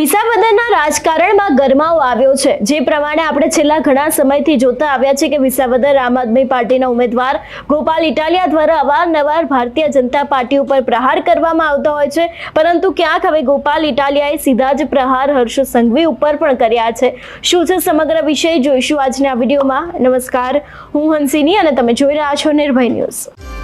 વિસાવદરના રાજકારણમાં ગરમાવો આવ્યો છે. જે પ્રમાણે આપણે છેલ્લા ઘણા સમયથી જોતા આવ્યા છે કે વિસાવદર આમ આદમી પાર્ટીના ઉમેદવાર ગોપાલ ઇટાલિયા દ્વારા અવારનવાર ભારતીય જનતા પાર્ટી ઉપર પ્રહાર કરવામાં આવતો હોય છે. પરંતુ ક્યાંક હવે ગોપાલ ઇટાલિયાએ સીધા જ પ્રહાર હર્ષ સંઘવી ઉપર પણ કર્યા છે. શું છે સમગ્ર વિષય? જોઈશું આજના વિડીયોમાં. નમસ્કાર. હું હંસિની અને તમે જોઈ રહ્યા છો નિર્ભય ન્યૂઝ.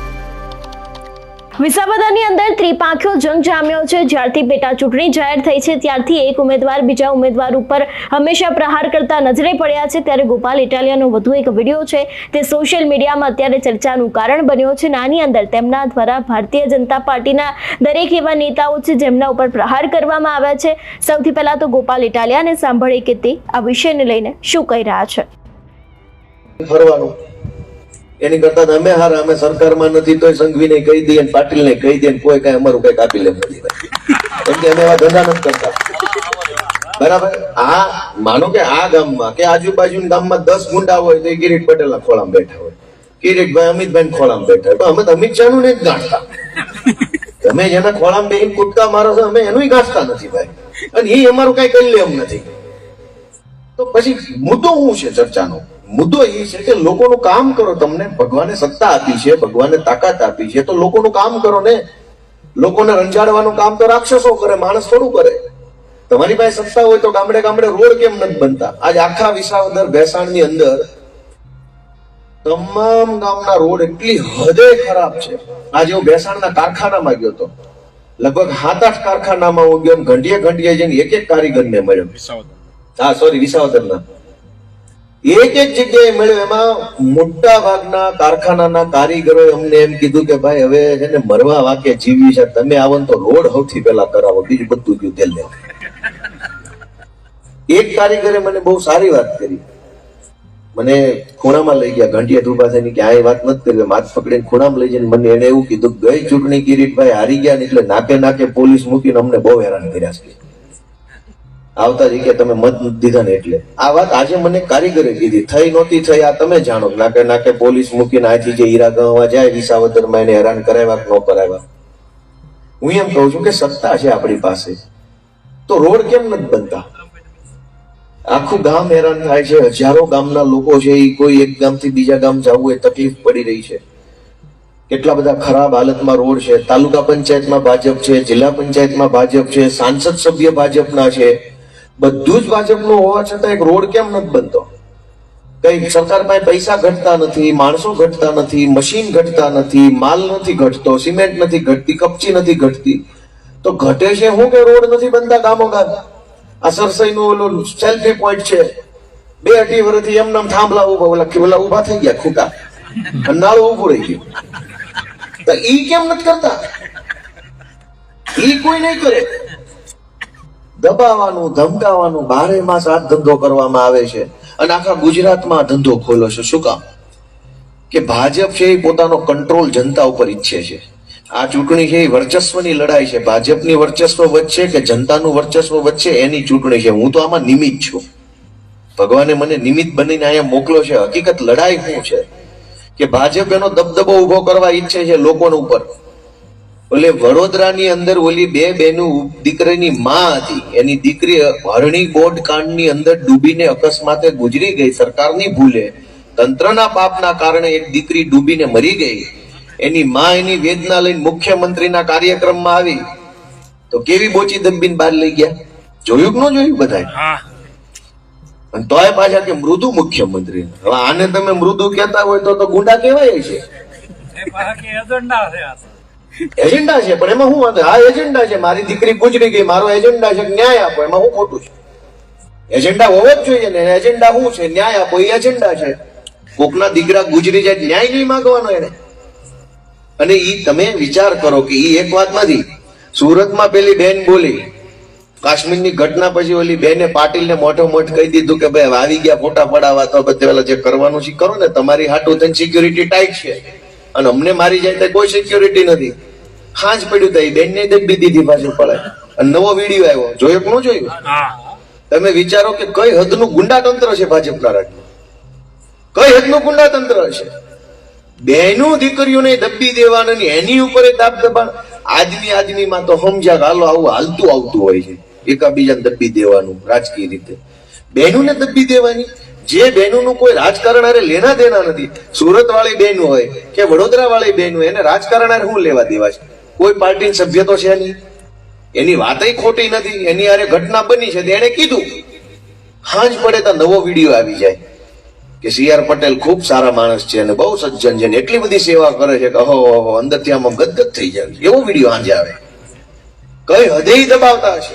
વિસાવદરની અંદર ત્રિપાંખ્યો જંગ જામ્યો છે. જ્યારથી પેટા ચૂંટણી જાહેર થઈ છે, ત્યારથી એક ઉમેદવાર બીજા ઉમેદવાર ઉપર હંમેશા પ્રહાર કરતા નજરે પડ્યા છે. ત્યારે ગોપાલ ઇટાલિયાનો વધુ એક વીડિયો છે. તે સોશિયલ મીડિયામાં અત્યારે ચર્ચાનું કારણ બન્યો છે. નાની અંદર તેમના દ્વારા ભારતીય જનતા પાર્ટીના દરેક એવા નેતાઓ છે, જેમના ઉપર પ્રહાર કરવામાં આવ્યા છે. સૌથી પહેલા તો ગોપાલ ઇટાલિયાને સાંભળીએ કે તે આ વિષયને લઈને શું કહી રહ્યા છે? ફરવાનું. એની કરતા અમે હારા, અમે સરકારમાં નથી, તોય સંઘવીને કહી દઈએ પાટીલને કહી દઈએ કોઈ કઈ અમારું કઈ કાપી લે કેમ કે અમે એવા ધંધા નથી કરતા. બરાબર? આ, માનો કે આ ગામમાં, કે આજુબાજુ ગામમાં દસ ગુંડા હોય તો કિરીટ પટેલના ખોળામાં બેઠા હોય. કિરીટભાઈ અમિતભાઈ ખોળામાં બેઠા હોય. તો અમે અમિત શાહનું ને નહીં ગાંઠતા. તમે જેના ખોળામાં બેહીને કૂદકા મારો છો, અમે એનું ગાંઠતા નથી ભાઈ. અને એ અમારું કઈ કરી લે એમ નથી. તો પછી મુદ્દો શું છે ચર્ચાનો? મુદ્દો એ છે કે લોકોનું કામ કરો તમને ભગવાને સત્તા આપી છે ભગવાને તાકાત આપી છે તો લોકોનું કામ કરો ને. લોકોને રંજાડવાનું કામ તો રાક્ષસો કરે માણસ થોડું કરે. તમારી પાસે સત્તા હોય તો ગામડે ગામડે રોડ કેમ નથી બનતા? આજ આખા વિસાવદર ભેસાણની અંદર તમામ ગામના રોડ એટલી હદે ખરાબ છે. આજે હું ભેસાણના કારખાનામાં ગયો હતો. લગભગ સાત આઠ કારખાનામાં હું ગયો ઘંટીએ ઘંટીએ જઈને એક એક કારીગરને મળ્યો. હા સોરી વિસાવદરના. એક એક જગ્યાએ મળ્યો, એમાં મોટા ભાગના કારખાનાના કારીગરોએ અમને એમ કીધું કે ભાઈ, હવે છે ને મરવા વાકે જીવી છે, તમે આવો તો રોડ સૌથી પહેલા કરાવો, બીજું બધું ગયું તેલ એક કારીગરે મને બહુ સારી વાત કરી. મને ખૂણામાં લઈ ગયા ઘંટિયા ઊભા થઈને કે આ વાત નથી કરી માથ પકડીને ખૂણામાં લઈ જઈને મને એને એવું કીધું, ગઈ ચૂંટણી કિરીટભાઈ હારી ગયા ને એટલે નાકે નાકે પોલીસ મૂકીને અમને બહુ હેરાન કર્યા છે. આવતા જ કે તમે મત દીધા ને એટલે. આ વાત આજે મને કારીગરે કીધી. થઈ નહોતી થઈ, આ તમે જાણો. નાકે નાકે પોલીસ મૂકીને આથી જે હીરા ગણવા જાય વિસાવદરમાં એને હેરાન કરાવ્યા કે ન કરાવ્યા. હું એમ કહું છું કે સત્તા છે આપણી પાસે. તો રોડ કેમ નથી બનતા? આખું ગામ હેરાન થાય છે. હજારો ગામના લોકો છે એ કોઈ એક ગામથી બીજા ગામ જવું એ તકલીફ પડી રહી છે. કેટલા બધા ખરાબ હાલતમાં રોડ છે. તાલુકા પંચાયતમાં ભાજપ છે, જિલ્લા પંચાયતમાં ભાજપ છે, સાંસદ સભ્ય ભાજપના છે. બધું જ ભાજપનું હોવા છતાં એક રોડ કેમ નથી બનતો? કઈ સરકાર પાસે પૈસા ઘટતા નથી, માણસો ઘટતા નથી, મશીન ઘટતા નથી, માલ નથી ઘટતો, સિમેન્ટ નથી ઘટતી, કપચી નથી ઘટતી. તો ઘટે છે હું કે રોડ નથી બનતા ગામો ગામ આ સરસઈનું ઓલું સેલ્ફી પોઈન્ટ છે. બે અઢી વર્ષથી એમને થાંભલા ઊભા ઓલા ઓલા ઊભા થઈ ગયા ખૂટા. નાળું ઊભું રહી ગયું. તો ઈ કેમ નથી કરતા? ઈ કોઈ નહીં કરે. દબાવવાનું, ધમકાવવાનું બારે માસ આ ધંધો કરવામાં આવે છે. અને આખા ગુજરાતમાં ધંધો ખોલો છે. શું કામ? કે ભાજપ છે એ પોતાનો કંટ્રોલ જનતા ઉપર ઈચ્છે છે. આ ચૂંટણી છે એ વર્ચસ્વની લડાઈ છે. ભાજપની વર્ચસ્વ વચ્ચે કે જનતાનું વર્ચસ્વ વચ્ચે એની ચૂંટણી છે. હું તો આમાં નિમિત્ત છું. ભગવાને મને નિમિત્ત બનીને અહીંયા મોકલો છે. હકીકત લડાઈ શું છે? કે ભાજપ એનો દબદબો ઊભો કરવા ઈચ્છે છે લોકોના ઉપર. ઓલે વડોદરાની અંદર ઓલી બે બેનું દીકરીની માં હતી. એની દીકરી હરણી બોટ કાંડની અંદર ડૂબીને અકસ્માતે ગુજરી ગઈ સરકારની ભૂલે. તંત્રના પાપના કારણે એક દીકરી ડૂબીને મરી ગઈ. એની માં એની વેદના લઈને મુખ્યમંત્રીના કાર્યક્રમમાં આવી. તો કેવી બોચી દંબીન બહાર લઈ ગયા? જોયું કે ન જોયું બધાય અને તોય પાછા કે મૃદુ મુખ્યમંત્રી. હવે આને તમે મૃદુ કહેતા હોય તો તો ગુંડા કહેવાય છે. એજન્ડા છે, પણ એમાં શું વાંધો આ એજન્ડા છે, મારી દીકરી ગુજરી ગઈ, મારો એજન્ડા છે, ન્યાય આપો, એમાં હું ખોટું છે. એજન્ડા હોવો જ જોઈએ ને, એજન્ડા શું છે, ન્યાય આપો, એ એજન્ડા છે. કોકના દીકરા ગુજરી જાય, ન્યાય નહીં માંગવાનો એને. અને ઈ તમે વિચાર કરો કે ઈ એક વાત નથી. સુરતમાં પેલી બેન બોલી, કાશ્મીરની ઘટના પછી ઓલી બેને પાટીલને મોટો મોટ કહી દીધું કે ભાઈ આવી ગયા ફોટા પડાવવા, તો બધે જે કરવાનું છે કરો ને, તમારી હાટું સિક્યુરિટી ટાઈટ છે. અને અમને મારી જાય તો કોઈ સિક્યુરિટી નથી. હાજ પડ્યું તો એ બેનને દબી દીધી પાછું પડે. અને નવો વીડિયો આવ્યો. જોયો કે ન જોયું? તમે વિચારો કે કઈ હદનું ગુંડાતંત્ર છે ભાજપના રાજ્યમાં કઈ હદનું ગુંડાતંત્ર છે? બેનું દીકરીઓને દબી દેવાનું એની ઉપર દાબ દબાણ. આજની આજની માં તો સમજ્યા હાલો આવું હાલતું આવતું હોય છે. એકાબીજાને દબી દેવાનું રાજકીય રીતે. બહેનોને દબી દેવાની. જે બહેનોનું કોઈ રાજકારણ અરે લેના દેના નથી. સુરત વાળી બહેન હોય કે વડોદરા વાળી બહેન હોય, એને રાજકારણ અરે શું લેવા દેવા છે? કોઈ પાર્ટી સભ્ય તો છે નહીં. એની વાતય ખોટી નથી. એની અરે ઘટના બની છે. એને કીધું, હાંજ પડે તો નવો વીડિયો આવી જાય. કે સી આર પટેલ ખૂબ સારા માણસ છે અને બહુ સજ્જન છે એટલી બધી સેવા કરે છે કે અહો અહો અંદરથી આમ ગદગદ થઈ જાય એવો વીડિયો હાંજે આવે. કઈ હદે દબાવતા હશે?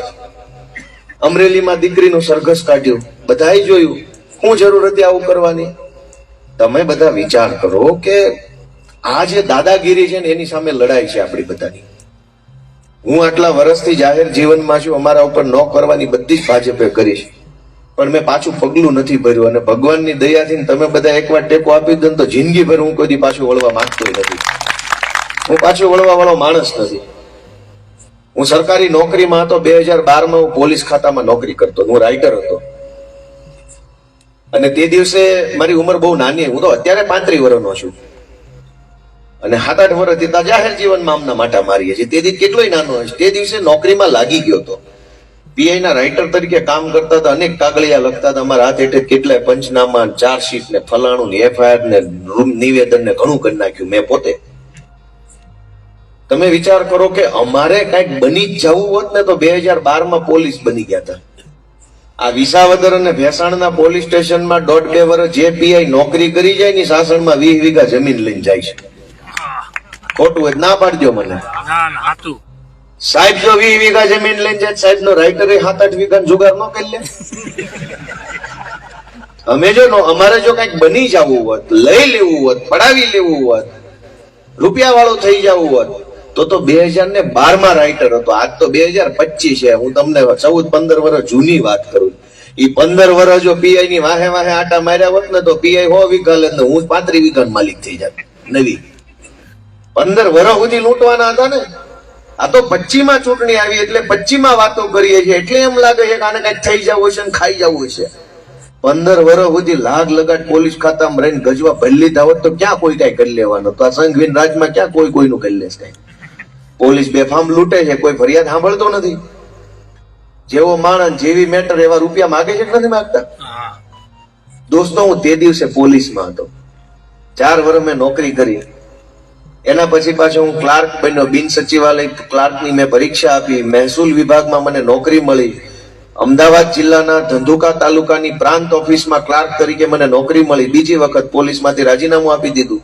અમરેલીમાં દીકરીનું સરઘસ કાઢ્યું. બધાએ જોયું. શું જરૂર હતી આવું કરવાની? તમે બધા વિચાર કરો કે આ જે દાદાગીરી છે ને એની સામે લડાઈ છે આપણી બધાની. હું આટલા વર્ષથી જાહેર જીવનમાં છું, અમારા ઉપર ન કરવાની બધી જ ભાજપે કરી છે. પણ મેં પાછું પગલું નથી ભર્યું અને ભગવાનની દયાથી તમે બધા એકવાર ટેકો આપી દો તો જિંદગીભર હું કોઈ પાછું વળવા માંગતો નથી. હું પાછું વળવા વાળો માણસ નથી. હું સરકારી નોકરીમાં હતો, બે હજાર બારમાં હું પોલીસ ખાતામાં નોકરી કરતો, હું રાઇટર હતો. અને તે દિવસે મારી ઉંમર બહુ નાની, હું તો અત્યારે પાંત્રીસ વર્ષનો છું. અને સાત આઠ વર્ષથી ત્યાં જાહેર જીવનમાં આમના માટા મારીએ છીએ. તે દિવસ કેટલોય નાનો હશે તે દિવસે નોકરીમાં લાગી ગયો હતો. પીઆઈ ના રાઇટર તરીકે કામ કરતા હતા, અનેક કાગળિયા લખતા હતા, અમારા હાથ હેઠળ કેટલાય પંચનામા ચાર્જશીટ ને ફલાણું ને એફઆઈઆર ને રૂમ નિવેદન ને ઘણું કરી નાખ્યું મેં પોતે. તમે વિચાર કરો કે અમારે કંઈક બની જ જવું હોત ને તો બે હજાર બારમાં પોલીસ બની ગયા હતા. આ વિસાવદર અને ભેસાણના પોલીસ સ્ટેશનમાં દોઢ બે વર્ષ જે પીઆઈ નોકરી કરી જાય ની સાસણમાં વીસ વીઘા જમીન લઈને જાય છે. ખોટું હોય ના પાડજો મને. સાહેબ જો વીસ વીઘા જમીન લઈને જાય સાહેબ નો રાઇટર સાત આઠ વીઘા જુગાર ન કરી લે. અમે જો નો- અમારે જો કંઈક બની જવું હોત લઈ લેવું હોત પડાવી લેવું હોત રૂપિયા વાળો થઈ જવું હોત તો તો બે હજાર ને બારમાં રાઇટર હતો. આજ તો બે હજાર પચીસ છે. હું તમને ચૌદ પંદર વર્ષ જૂની વાત કરું. ઈ પંદર વર્ષ જો પીઆઈ ની વાહે વાહે આટા માર્યા હોત ને તો પીઆઈ હો વિકલ ને હું પાંત્રી વિકલ માલિક થઈ જાત. નવી. પંદર વર્ષ સુધી લૂંટવાના હતા ને? આ તો પચ્ચીમાં ચૂંટણી આવી એટલે પચ્ચીમાં વાતો કરીએ છીએ. એટલે એમ લાગે છે કે આને કંઈક થઈ જવું છે ને ખાઈ જવું છે પંદર વર્ષ સુધી લાગ લગાટ પોલીસ ખાતામાં રહીને ગજવા ભરી લીધા હોત તો ક્યાં કોઈ કઈ કરી લેવાનો? તો આ સંઘવીન રાજમાં ક્યાં કોઈ કોઈનું કરી લેશે કઈ? પોલીસ બેફામ લૂંટે છે, કોઈ ફરિયાદ સાંભળતો નથી. જેવો માણસ જેવી મેટર એવા રૂપિયા માગે છે નથી માગતા? દોસ્તો હું તે દિવસે પોલીસમાં હતો. ચાર વર્ષ મેં નોકરી કરી. એના પછી પાછો હું ક્લાર્ક બન્યો. બિન સચિવાલય ક્લાર્કની મેં પરીક્ષા આપી. મહેસૂલ વિભાગમાં મને નોકરી મળી. અમદાવાદ જિલ્લાના ધંધુકા તાલુકાની પ્રાંત ઓફિસમાં ક્લાર્ક તરીકે મને નોકરી મળી. બીજી વખત પોલીસમાંથી રાજીનામું આપી દીધું.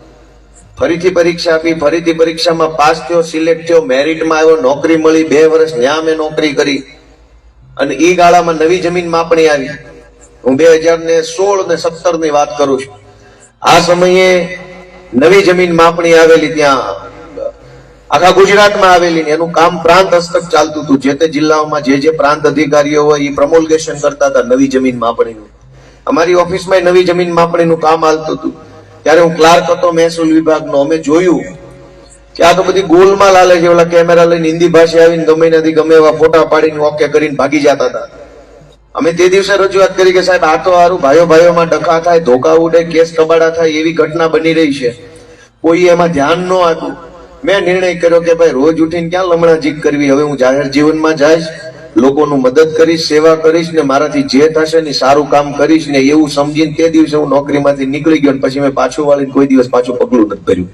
ફરીથી પરીક્ષા આપી. ફરીથી પરીક્ષામાં પાસ થયો સિલેક્ટ થયો મેરિટમાં આવ્યો નોકરી મળી. બે વર્ષ ન્યા મેં નોકરી કરી. અને એ ગાળામાં નવી જમીન માપણી આવી. હું બે હજાર ને સોળ ને સત્તરની વાત કરું છું. આ સમયે નવી જમીન માપણી આવેલી ત્યાં, આખા ગુજરાતમાં આવેલી ને એનું કામ પ્રાંત હસ્તક ચાલતું હતું. જે તે જિલ્લાઓમાં જે જે પ્રાંત અધિકારીઓ હોય એ પ્રમોલગેશન કરતા હતા નવી જમીન માપણીનું. અમારી ઓફિસમાં નવી જમીન માપણીનું કામ હાલતું હતું. ત્યારે હું ક્લાર્ક હતો, મહેસૂલ વિભાગનો. અમે જોયું કે આ તો બધી ગોલમાં લાલે છે, ઓલા કેમેરા લઈને હિન્દી ભાષા આવીને ગમે નથી ગમે એવા ફોટા પાડીને ઓકે કરીને ભાગી જતા હતા. અમે તે દિવસે રજૂઆત કરી કે સાહેબ, આ તો હારું ભાઈઓ ભાઈઓમાં ડખા થાય, ધોકા ઉડે, કેસ કબાડા થાય, એવી ઘટના બની રહી છે. કોઈ એમાં ધ્યાન ન આપ્યું મેં નિર્ણય કર્યો કે ભાઈ, રોજ ઉઠીને ક્યાં લમણા જીક કરવી? હવે હું જાહેર જીવનમાં જઈશ, લોકોનું મદદ કરીશ, સેવા કરીશ ને મારાથી જે થશે ને સારું કામ કરીશ ને એવું સમજીને તે દિવસે હું નોકરીમાંથી નીકળી ગયો પછી મેં પાછું વાળીને કોઈ દિવસ પાછું પગલું નથી ભર્યું.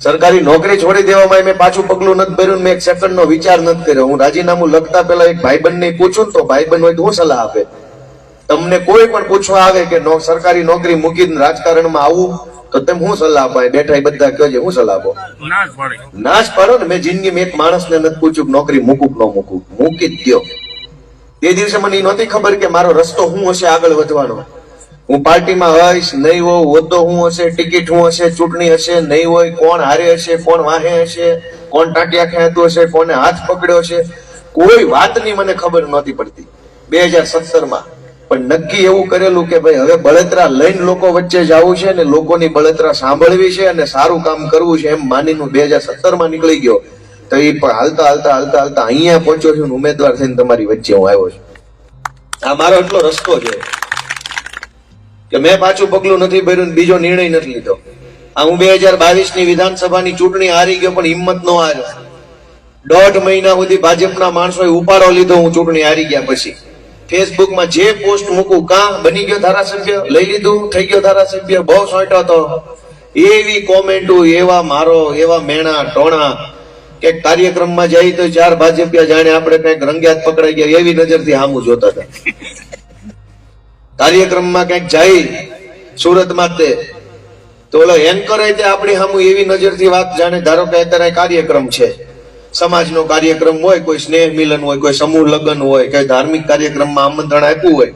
સરકારી નોકરી છોડી દેવામાં મેં પાછું પગલું નથી ભર્યું મેં એક સેકન્ડ નો વિચાર નથી કર્યો. હું રાજીનામું લખતા પહેલા એક ભાઈબંધ ને પૂછું તો ભાઈબંધ હોય તો હું સલાહ આપે. તમને કોઈ પણ પૂછવા આવે કે સરકારી નોકરી મૂકીને રાજકારણમાં આવું તો તેમ હું સલાહ અપાય બેઠા બધા કયો છે હું સલાહ આપો. ના જ પડે ના ને મેં જિંદગીમાં એક માણસને નથી પૂછ્યું નોકરી મૂકું કે ન મૂકું. મૂકી જ દો તે દિવસે મને એ નહોતી ખબર કે મારો રસ્તો હું હશે આગળ વધવાનો. હું પાર્ટીમાં હોઈશ, નહીં હોઉં, હોદ્દો શું હશે, ટિકિટ શું હશે, ચૂંટણી હશે, નહીં હોય, કોણ હારે હશે, કોણ વાહે હશે, કોણ ટાંટિયા ખેંચતું હશે, કોને હાથ પકડ્યો છે, કોઈ વાતની મને ખબર નહોતી પડતી બે હજાર સત્તરમાં. પણ નક્કી એવું કરેલું કે ભાઈ, હવે બળતરા લઈને લોકો વચ્ચે જવું છે ને લોકોની બળતરા સાંભળવી છે અને સારું કામ કરવું છે એમ માનીને બે હજાર સત્તરમાં નીકળી ગયો. તો એ પણ હાલતા હાલતા હાલતા હાલતા અહીંયા પહોંચ્યો છું ઉમેદવાર થઈને તમારી વચ્ચે હું આવ્યો છું. આ મારો એટલો રસ્તો છે. કે મેં પાછું પગલું નથી ભર્યું બીજો નિર્ણય નથી લીધો. આ હું બે હજાર બાવીસની વિધાનસભાની ચૂંટણી હારી ગયો, પણ હિંમત નો હાર્યો. દોઢ મહિના સુધી ભાજપના માણસોએ ઉપાડો લીધો, હું ચૂંટણી હારી ગયા પછી. ફેસબુકમાં જે પોસ્ટ મૂકું, કાં બની ગયો ધારાસભ્ય? લઈ લીધું, થઈ ગયો ધારાસભ્ય, બહુ સોંટ્યો હતો એવી કોમેન્ટો, એવા મારો, એવા મેણા, ટોણા. કે કાર્યક્રમમાં જઈ તો ચાર ભાજપિયા જાણે આપણે કંઈક રંગ્યાત પકડાઈ ગયા, એવી નજરથી આમું જોતા હતા. કાર્યક્રમમાં કંઈક જાય સુરતમાં તે, તો ઓલો એન્કર તે આપણી સામું એવી નજરથી વાત જાણે, ધારો કે અત્યારે કાર્યક્રમ છે. સમાજનો કાર્યક્રમ હોય, કોઈ સ્નેહ મિલન હોય, કોઈ સમૂહ લગ્ન હોય, કે ધાર્મિક કાર્યક્રમમાં આમંત્રણ આપ્યું હોય,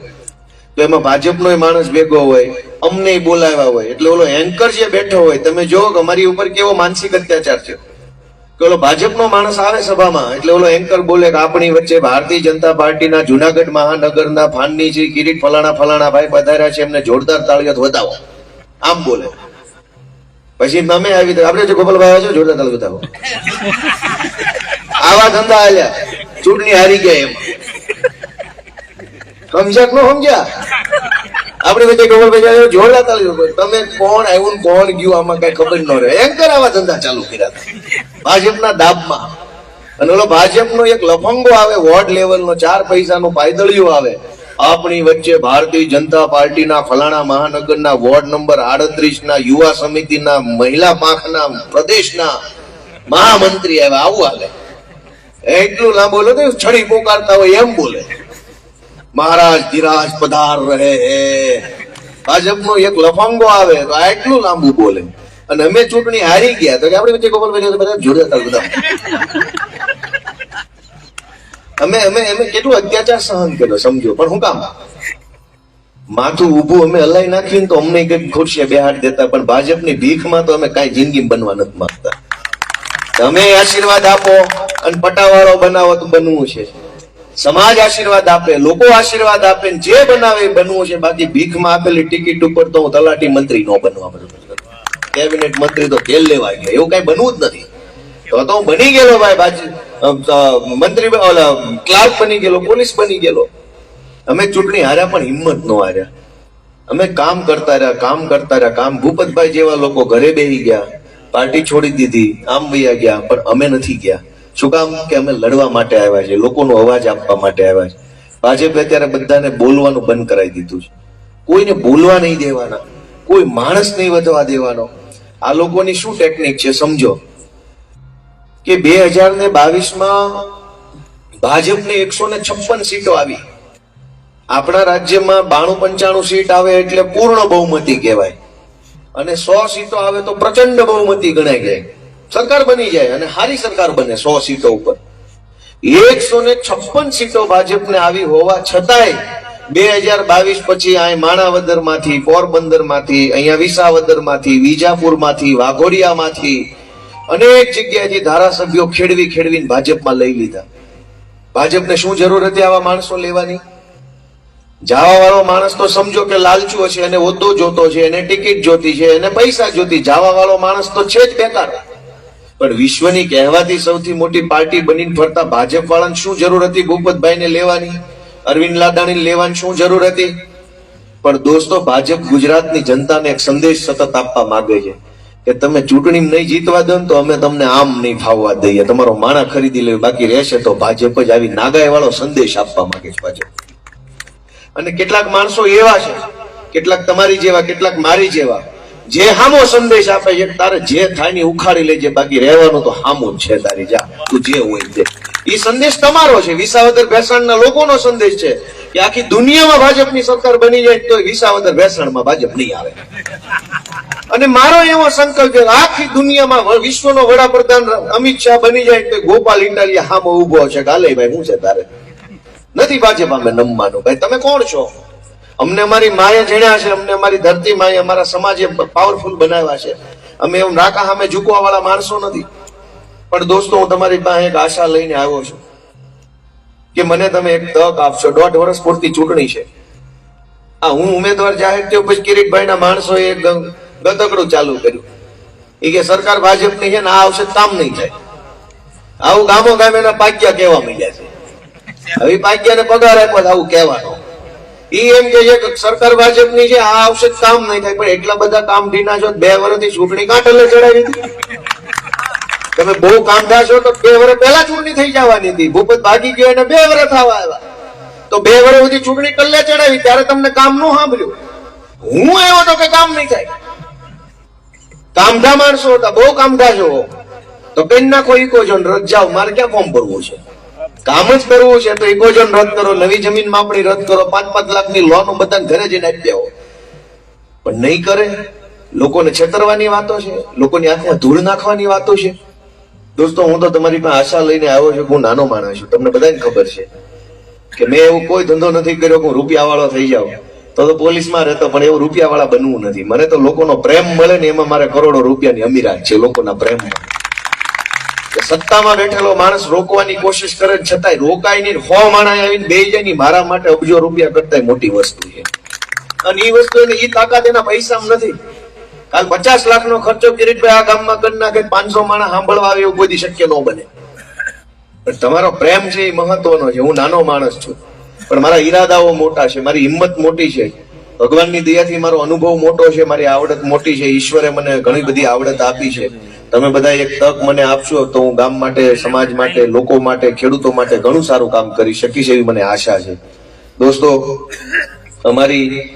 તો એમાં ભાજપનો માણસ ભેગો હોય, અમને બોલાવ્યા હોય. એટલે ઓલો એન્કર જે બેઠો હોય. તમે જો કે અમારી ઉપર કેવો માનસિક અત્યાચાર છે કે ઓલો ભાજપનો માણસ આવે સભામાં, એટલે ઓલો એન્કર બોલે કે આપણી વચ્ચે ભારતીય જનતા પાર્ટીના જુનાગઢ મહાનગરના ફાનની જે કિરીટ ફલાણા ફલાણા ભાઈ પધાર્યા છે, એમને જોરદાર તાળીઓ વધાવો આમ બોલે. પછી અમે આવી આપણે જે ગોપાલભાઈ આવ્યા છો, જોરદાર તાળીઓ વધાવો આવા ધંધા હાલ્યા ચૂંટણી હારી ગયા એમ. સમજ્યા ન સમજ્યા? આપણી વચ્ચે ખબર પડી જોરદાર તાળીઓ વધાવો. તમે કોણ આવ્યું કોણ ગયું, આમાં કઈ ખબર ન રહે. એન્કર આવા ધંધા ચાલુ કર્યા ભાજપના દાબમાં અને ઓલો ભાજપનો એક લફંગો આવે, વોર્ડ લેવલનો, ચાર પૈસાનો પાયદળિયો આવે. આપણી વચ્ચે ભારતીય જનતા પાર્ટીના ફલાણા મહાનગરના વોર્ડ નંબર આડત્રીસ ના યુવા સમિતિના, મહિલા પાંખના પ્રદેશના મહામંત્રી આવ્યા. આવું હાલે. એટલું લાંબો બોલો તો છડી પોકારતા હોય એમ બોલે. મહારાજ ધીરાજ પધાર રહે. હે ભાજપનો એક લફંગો આવે તો આ એટલું લાંબુ બોલે. અને અમે ચૂંટણી હારી ગયા તો કે આપણે વચ્ચે ગોપાલભાઈ બધા જોડે બધા. અમે અમે અમે કેટલું અત્યાચાર સહન કર્યો, સમજો. પણ હું કામ? માથું ઊભું અમે હલાઈ નાખ્યું તો અમને કઈ ખુરશીએ બેહાડ દેતા. પણ ભાજપની ભીખમાં તો અમે કાંઈ જિંદગી બનવા નથી માંગતા. તમે આશીર્વાદ આપો અને પટાવાળો બનાવો તો બનવું છે. સમાજ આશીર્વાદ આપે, લોકો આશીર્વાદ આપે જે બનાવે એ બનવું છે. બાકી ભીખમાં આપેલી ટિકિટ ઉપર તો હું તલાટી મંત્રી નો બનવા કેબિનેટ મંત્રી તો તેલ લેવા ગયા. એવું કઈ બનવું જ નથી. તો તો હું બની ગયેલો ભાઈ, બાજુ મંત્રી ક્લાર્ક બની ગયેલો, પોલીસ બની ગયેલો. અમે ચૂંટણી હાર્યા પણ હિંમત નો હાર્યા. અમે કામ કરતા રહ્યા, કામ કરતા રહ્યા. કામ ભૂપતભાઈ જેવા લોકો ઘરે બેસી ગયા. પાર્ટી છોડી દીધી, આમ વૈયા ગયા, પણ અમે નથી ગયા. શું કામ કે અમે લડવા માટે આવ્યા છે લોકોનો અવાજ આપવા માટે આવ્યા છે ભાજપે અત્યારે બધાને બોલવાનું બંધ કરાવી દીધું છે. કોઈને બોલવા નહીં દેવાના. કોઈ માણસ નહીં વધવા દેવાનો. આ લોકોની શું ટેકનિક છે સમજો? કે બે હજાર ને બાવીસમાં ભાજપને એકસો ને છપ્પન સીટો આવી. આપણા રાજ્યમાં બાણું પંચાણું સીટ આવે એટલે પૂર્ણ બહુમતી કહેવાય. અને સો સીટો આવે તો પ્રચંડ બહુમતી ગણાય જાય સરકાર બની જાય અને હારી સરકાર બને સો સીટો ઉપર. એકસો ને છપ્પન સીટો ભાજપને આવી હોવા છતાંય બે હજાર બાવીસ પછી અહીં માણાવદરમાંથી પોરબંદરમાંથી અહીંયા વિસાવદરમાંથી વિજાપુરમાંથી વાઘોડિયા માંથી અનેક જગ્યાએથી ધારાસભ્યો ખેડવી ખેડવીને ભાજપમાં લઈ લીધા. ભાજપને શું જરૂર હતી આવા માણસો લેવાની? જાવા વાળો માણસ તો સમજો કે લાલચુ છે, એને હોદ્દો જોતો છે, એને ટિકિટ જોતી છે, એને પૈસા જોતી જાવા વાળો માણસ તો છે જ બેકાર. પણ વિશ્વની કહેવાતી સૌથી મોટી પાર્ટી બનીને ફરતા ભાજપ વાળાને શું જરૂર હતી ભૂપતભાઈને લેવાની? અરવિંદ લાડાણી લેવાની શું જરૂર હતી? પણ દોસ્તો, ભાજપ ગુજરાતની જનતાને એક સંદેશ સતત આપવા માંગે છે કે તમે ચૂંટણી નહીં જીતવા દો ને તો અમે તમને આમ નહીં ફાવવા દઈએ. તમારો માણા ખરીદી લે, બાકી રહેશે તો ભાજપ જ આવી નાગાય વાળો સંદેશ આપવા માંગે છે ભાજપ. અને કેટલાક માણસો એવા છે, કેટલાક તમારી જેવા, કેટલાક મારી જેવા જે હામો સંદેશ આપે છે તારે જે થાય ઉખાડી લેજે, બાકી રહેવાનું તો હામું જ છે તારી જા. તું જે હોય તે. એ સંદેશ તમારો છે. વિસાવદર ભેસાણના લોકોનો સંદેશ છે કે આખી દુનિયામાં ભાજપની સરકાર બની જાય તો વિસાવદર ભેસાણમાં ભાજપ નહીં આવે. અને મારો એવો સંકલ્પ છે આખી દુનિયામાં વિશ્વનો વડાપ્રધાન અમિત શાહ બની જાય તો ગોપાલ ઇન્ડાલિયા હામો ઊભો છે. કાલે ભાઈ, હું છે તારે? નથી ભાજપ અમે નમવાનું. ભાઈ, તમે કોણ છો? અમને અમારી માએ જીણ્યા છે, અમને અમારી ધરતી માએ, અમારા સમાજે પાવરફુલ બનાવ્યા છે. અમે એવું નાકા સામે ઝૂકવા વાળા માણસો નથી. પણ દોસ્તો, હું તમારી પાસે એક આશા લઈને આવ્યો છું કે મને તમે એક તક આપશો. દોઢ વર્ષ પૂરતી ચૂંટણી છે. આ હું ઉમેદવાર જાહેર થયો, પછી કિરીટભાઈના માણસોએ એક ગતકડું ચાલુ કર્યું. એ કે સરકાર ભાજપની છે ને આ આવશે કામ નહીં થાય. આવું ગામો ગામ એના પાક્યા કહેવા માંડ્યા છે. હવે પાક્યાને પગાર આપ્યો આવું કહેવાનું. એમ કે છે કે સરકાર ભાજપની છે, આ આવશે કામ નહીં થાય. પણ એટલા બધા કામ ઢીના છો, બે વર્ષથી ચૂંટણી કાંઠલે ચડાવી હતી તમે બહુ કામ છો તો બે વર્ષ પહેલા ચૂંટણી થઈ જવાની હતી. ભૂપત ભાગી ગયો અને બે વર્ષ થવા આવ્યા. તો બે વર્ષ સુધી ચૂંટણી કલ્લે ચડાવી, ત્યારે તમને કામનું સાંભળ્યું. હું આવ્યો તો કે કામ નહીં થાય. કામધા માણસો હતા, બહુ કામધા છો. તો કઈ નાખો ઈકો છો રજાઓ, મારે ક્યાં ફોર્મ ભરવું છે? કામ જ કરવું છે તો ઇકોજન રદ કરો, નવી જમીન માપણી રદ કરો પાંચ પાંચ લાખની લોન બધાને ઘરે જઈને આપી દેવો પણ નહીં કરે, લોકોને છેતરવાની વાતો છે, લોકોની આંખમાં ધૂળ નાખવાની વાતો છે. દોસ્તો, હું તો તમારી પાસે આશા લઈને આવ્યો છું હું નાનો માણસ છું. તમને બધાને ખબર છે કે મેં એવો કોઈ ધંધો નથી કર્યો કે હું રૂપિયા વાળો થઈ જાઉં. તો તો પોલીસમાં રહેતો, પણ એવું રૂપિયા વાળા બનવું નથી. મને તો લોકોનો પ્રેમ મળે ને એમાં મારે કરોડો રૂપિયાની અમીરાત છે, લોકોના પ્રેમમાં કે સત્તામાં બેઠેલો માણસ રોકવાની કોશિશ કરે ને છતાંય રોકાય નહીં હો માણા આવીને બે જાય નહીં મારા માટે અબજો રૂપિયા કરતા મોટી વસ્તુ છે. અને એ વસ્તુ એને એ તાકાત એના પૈસામાં નથી. કાલ પચાસ લાખ નો ખર્ચો કિરીટભાઈ આ ગામમાં કરી નાખે પાંચસો માણસ સાંભળવા આવે એવું કોઈ શક્ય ન બને. પણ તમારો પ્રેમ છે એ મહત્વનો છે. હું નાનો માણસ છું. પણ મારા ઈરાદાઓ મોટા છે. મારી હિંમત મોટી છે. ભગવાનની દયાથી મારો અનુભવ મોટો છે. મારી આવડત મોટી છે. ઈશ્વરે મને ઘણી બધી આવડત આપી છે. તમે બધા એક તક મને આપશો તો હું ગામ માટે, સમાજ માટે, લોકો માટે, ખેડૂતો માટે ઘણું સારું કામ કરી શકીશ એવી મને આશા છે. દોસ્તો, અમારી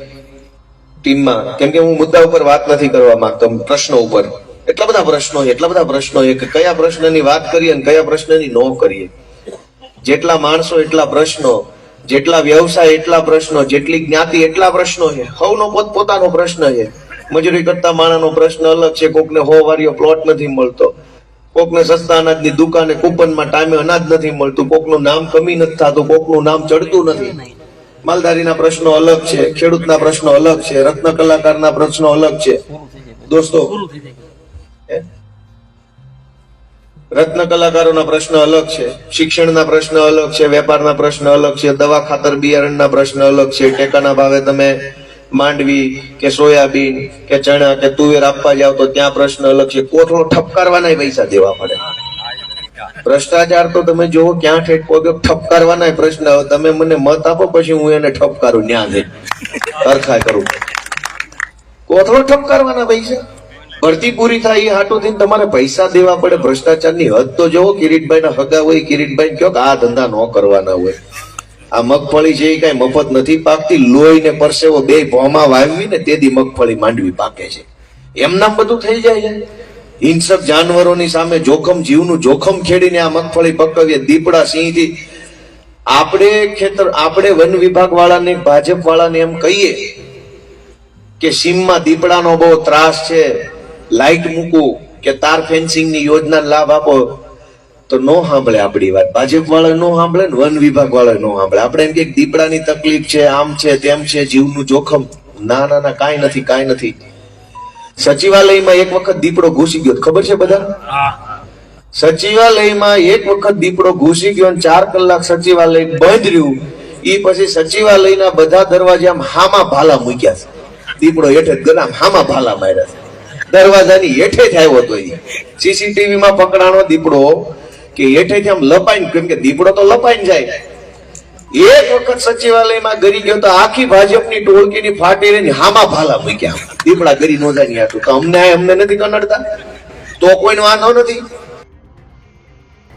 ટીમમાં, કેમ કે હું મુદ્દા ઉપર વાત નથી કરવા માંગતો, પ્રશ્નો ઉપર. એટલા બધા પ્રશ્નો એટલા બધા પ્રશ્નો કે કયા પ્રશ્નની વાત કરીએ અને કયા પ્રશ્નની ન કરીએ. જેટલા માણસો એટલા પ્રશ્નો, જેટલા વ્યવસાય એટલા પ્રશ્નો, જેટલી જ્ઞાતિ એટલા પ્રશ્નો છે. સૌનો પોતપોતાનો પ્રશ્ન છે. મજૂરી કરતા માણસનો પ્રશ્ન અલગ છે. કોકને હો પ્લોટ નથી મળતો. કોકને સસ્તા અનાજની દુકાને કૂપનમાં ટાઈમે અનાજ નથી મળતું. કોકનું નામ કમી નથી થતું. કોકનું નામ ચડતું નથી. માલધારીના પ્રશ્નો અલગ છે. ખેડૂતના પ્રશ્નો અલગ છે. રત્ન કલાકારના પ્રશ્નો અલગ છે. દોસ્તો રત્ન કલાકારોના પ્રશ્ન અલગ છે. શિક્ષણના પ્રશ્ન અલગ છે. વેપારના પ્રશ્ન અલગ છે. દવા ખાતર બિયારણના પ્રશ્ન અલગ છે. ટેકાના ભાવે તમે માંડવી કે સોયાબીન કે ચણા કે તુવેર આપવા જાવ તો ત્યાં પ્રશ્ન અલગ છે. કોથળો ઠપકારવાના પૈસા દેવા પડે. ભ્રષ્ટાચાર તો તમે જુઓ ક્યાં ઠેઠ પગે ઠપકારવાના પ્રશ્ન. તમે મને મત આપો પછી હું એને ઠપકારું ન્યા દે સરખા કરું. કોથળો ઠપકારવાના પૈસા? ભરતી પૂરી થાય એ હાટું થઈને તમારે પૈસા દેવા પડે. ભ્રષ્ટાચારની હદ તો જોવો કિરીટભાઈ ના હગા હોય, કિરીટભાઈ કયો કે આ ધંધા ન કરવાના હોય. આ મગફળી છે એ કઈ મફત નથી પાકતી. લોહી ને પરસેવો બે ભોમાં વાવવી ને તેથી મગફળી માંડવી પાકે છે. એમનામ બધું થઈ જાય છે. હિંસક જાનવરોની સામે જોખમ, જીવનું જોખમ ખેડીને આ મગફળી પકવીએ. દીપડા સિંહથી આપણે ખેતર, આપણે વન વિભાગ વાળાને ભાજપ વાળાને એમ કહીએ કે સીમમાં દીપડાનો બહુ ત્રાસ છે. લાઈટ મૂકવું કે તાર ફેન્સિંગની યોજના લાભ આપો. તો નો સાંભળે આપણી વાત. ભાજપ વાળા નો સાંભળે ને વન વિભાગ વાળા નો સાંભળે. આપણે એમ કે દીપડાની તકલીફ છે આમ છે તેમ છે જીવનું જોખમ. ના ના ના કાંઈ નથી કાંઈ નથી. સચિવાલયમાં એક વખત દીપડો ઘૂસી ગયો. ખબર છે બધા? હા. સચિવાલયમાં એક વખત દીપડો ઘૂસી ગયો અને ચાર કલાક સચિવાલય બંધ રહ્યું. ઈ પછી સચિવાલયના બધા દરવાજા આમ હામા ભાલા મૂક્યા છે. દીપડો હેઠે ને હામા ભાલા માર્યા છે. દરવાજાની હેઠે જ આવ્યો હતો એ સીસીટીવી પકડાણો દીપડો કે હેઠેથી આમ લપાઈને, કેમ કે દીપડો તો લપાઈને જાય. એક વખત સચિવાલયમાં ગરી ગયો તો આખી ભાજપની ટોળકીની ફાટી રહીને હામા ભાલા મૂક્યા. દીપડા ગરી નો જાય ની તો અમને અમને નથી કનડતા. તો કોઈનો વાંધો નથી.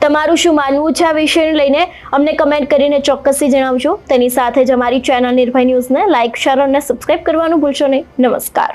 તમારું શું માનવું છે આ વિષયને લઈને? અમને કમેન્ટ કરીને ચોક્કસથી જણાવજો. તેની સાથે જ અમારી ચેનલ નિર્ભય ન્યૂઝને લાઇક શેર અને સબસ્ક્રાઇબ કરવાનું ભૂલશો નહીં. નમસ્કાર.